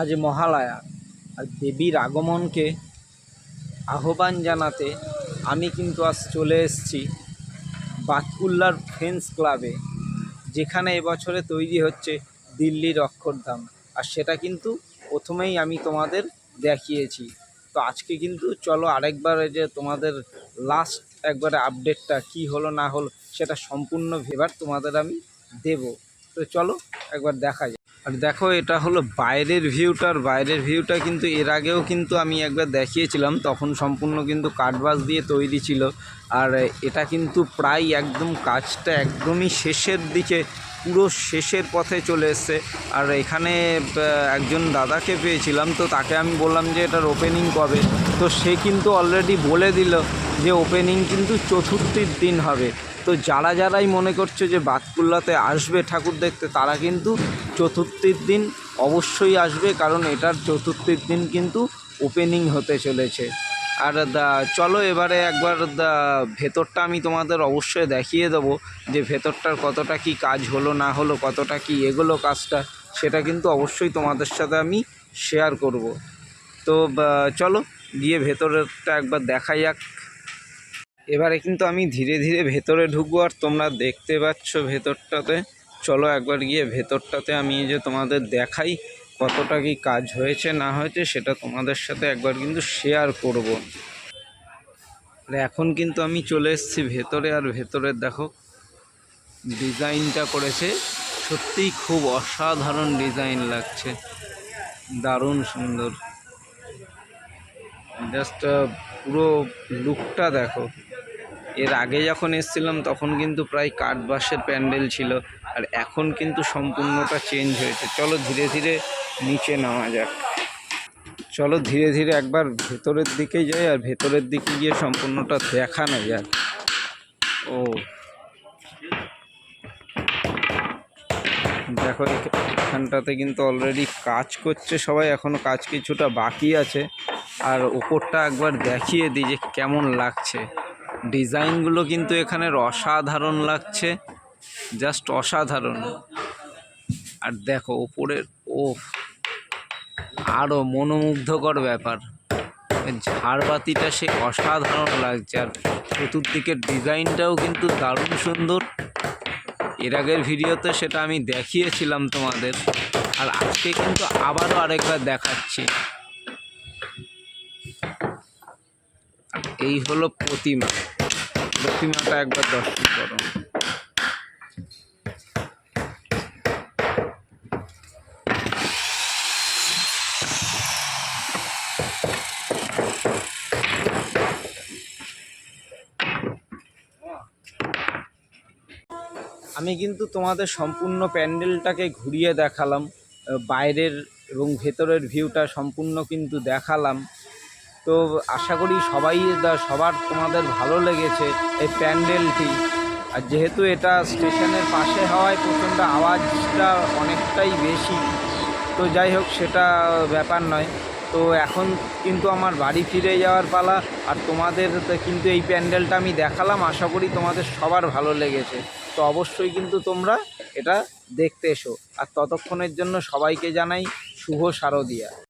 আজ মহালয়া। আর দেবীর আগমনকে আহ্বান জানাতে আমি কিন্তু আজ চলে এসেছি বাতকুল্লার ফ্রেন্ডস ক্লাবে যেখানে এবছরে তৈরি হচ্ছে দিল্লির অক্ষরধাম। আর সেটা কিন্তু প্রথমেই আমি তোমাদের দেখিয়েছি। তো আজকে কিন্তু চলো আরেকবার যে তোমাদের লাস্ট একবারে আপডেটটা কি হলো, না হলো, সেটা সম্পূর্ণ ভেবার তোমাদের আমি দেব। তো চলো একবার দেখা যায় আর দেখো, এটা হলো বাইরের ভিউটার বাইরের ভিউটা কিন্তু এর আগেও কিন্তু আমি একবার দেখিয়েছিলাম, তখন সম্পূর্ণ কিন্তু কাঠবাস দিয়ে তৈরি ছিল। আর এটা কিন্তু প্রায় একদম কাজটা একদমই শেষের দিকে, পুরো শেষের পথে চলে এসছে। আর এখানে একজন দাদাকে পেয়েছিলাম, তো তাকে আমি বললাম যে, এটার ওপেনিং কবে? তো সে কিন্তু অলরেডি বলে দিল যে ওপেনিং কিন্তু চতুর্থীর দিন হবে। তো যারা যারাই মনে করছে যে বাতকুল্লাতে আসবে ঠাকুর দেখতে, তারা কিন্তু চতুর্থীর দিন অবশ্যই আসবে, কারণ এটার চতুর্থীর দিন কিন্তু ওপেনিং হতে চলেছে। আর চলো এবারে একবার ভেতরটা আমি তোমাদের অবশ্যই দেখিয়ে দেবো যে ভেতরটার কতটা কি কাজ হলো, না হলো, কতটা কি এগোলো কাজটা, সেটা কিন্তু অবশ্যই তোমাদের সাথে আমি শেয়ার করব। তো চলো গিয়ে ভেতরেরটা একবার দেখা যাক। এবারে কিন্তু আমি ধীরে ধীরে ভেতরে ঢুকবো আর তোমরা দেখতে পাচ্ছ ভেতরটাতে। চলো একবার গিয়ে ভেতরটাতে আমি যে তোমাদের দেখাই কতটা কি কাজ হয়েছে, না হয়েছে সেটা তোমাদের সাথে একবার কিন্তু শেয়ার করব। আর এখন কিন্তু আমি চলে এসেছি ভেতরে, আর ভেতরের দেখো ডিজাইনটা করেছে। সত্যিই খুব অসাধারণ ডিজাইন লাগছে। দারুণ সুন্দর। জাস্ট পুরো লুকটা দেখো। এর আগে যখন এসছিলাম, তখন কিন্তু প্রায় কাঠ বাঁশের প্যান্ডেল ছিল আর এখন কিন্তু সম্পূর্ণটা চেঞ্জ হয়েছে। চলো ধীরে ধীরে নিচে নামা যাক। চলো ধীরে ধীরে একবার ভেতরের দিকে যাই আর ভেতরের দিকে গিয়ে সম্পূর্ণটা দেখানো যাক। ও। দেখো এখানটাতে কিন্তু অলরেডি কাজ করছে সবাই এখনও কাজ কিছুটা বাকি আছে। আর ওপরটা একবার দেখিয়ে দিই যে কেমন লাগছে। ডিজাইনগুলো কিন্তু এখানের অসাধারণ লাগছে, জাস্ট অসাধারণ। আর দেখো ওপরের ও আরও মনোমুগ্ধকর ব্যাপার। ঝাড়বাতিটা সে অসাধারণ লাগছে, আর চতুর্দিকের ডিজাইনটাও কিন্তু দারুণ সুন্দর। এর আগের ভিডিওতে সেটা আমি দেখিয়েছিলাম তোমাদের, আর আজকে কিন্তু আবারও আরেকবার দেখাচ্ছি। এই হলো প্রতিমা। প্রতিমাটা একবার দর্শন করো। আমি কিন্তু তোমাদের সম্পূর্ণ প্যান্ডেলটাকে ঘুরিয়ে দেখালাম, বাইরের এবং ভেতরের ভিউটা সম্পূর্ণ কিন্তু দেখালাম। তো আশা করি সবাই সবার তোমাদের ভালো লেগেছে এই প্যান্ডেলটি। আর যেহেতু এটা স্টেশনের পাশে হওয়ায় প্রচণ্ড আওয়াজটা অনেকটাই বেশি, তো যাই হোক সেটা ব্যাপার নয়। তো এখন কিন্তু আমার বাড়ি ফিরে যাওয়ার পালা, আর তোমাদের কিন্তু এই প্যান্ডেলটা আমি দেখালাম, আশা করি তোমাদের সবার ভালো লেগেছে। তো অবশ্যই কিন্তু তোমরা এটা দেখতে এসো। আর ততক্ষণের জন্য সবাইকে জানাই শুভ শারদিয়া।